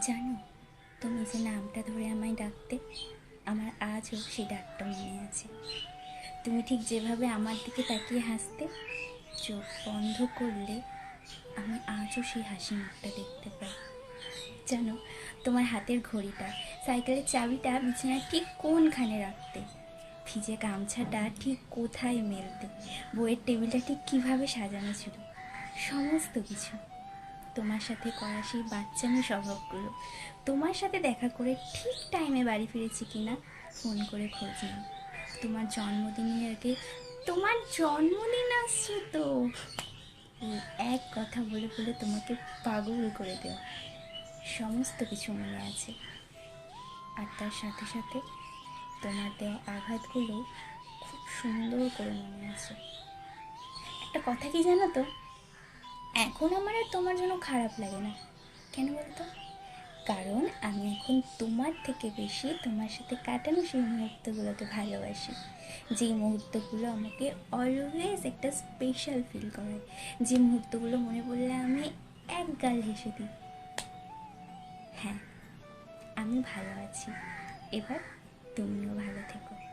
জানো, তুমি যে নামটা ধরে আমায় ডাকতে, আমার আজও সেই ডাকটা মনে আছে। তুমি ঠিক যেভাবে আমার দিকে তাকিয়ে হাসতে, চোখ বন্ধ করলে আমি আজও সেই হাসি মুখটা দেখতে পাই। জানো, তোমার হাতের ঘড়িটা, সাইকেলের চাবিটা বিছানার ঠিক কোনখানে রাখতে? ভিজে গামছাটা ঠিক কোথায় মেলতে? বইয়ের টেবিলটা ঠিক কীভাবে সাজানো ছিল? সমস্ত কিছু। তোমার সাথে করা সেই বাচ্চামি স্বভাবগুলো। তোমার সাথে দেখা করে ঠিক টাইমে বাড়ি ফিরেছি কিনা ফোন করে খোঁজ তোমার জন্মদিনের আগে, তোমার জন্মদিন আসছে তো। এক কথা বলে বলে তোমাকে পাগল করে দেওয়া। সমস্ত কিছু মনে আছে। আর তার সাথে সাথে তোমার দেওয়া আঘাতগুলো খুব সুন্দর করে মনে আছে। একটা কথা কি জানো তো? এখন আমার আর তোমার জন্য খারাপ লাগে না। কেন বলতো? কারণ আমি এখন তোমার থেকে বেশি তোমার সাথে কাটানো সেই মুহূর্তগুলোকে ভালোবাসি। যেই মুহূর্তগুলো আমাকে অলওয়েজ একটা স্পেশাল ফিল করে। যে মুহূর্তগুলো মনে পড়লে আমি এক গাল হেসে দিই। হ্যাঁ আমি ভালো আছি। এবার তুমিও ভালো থেকো।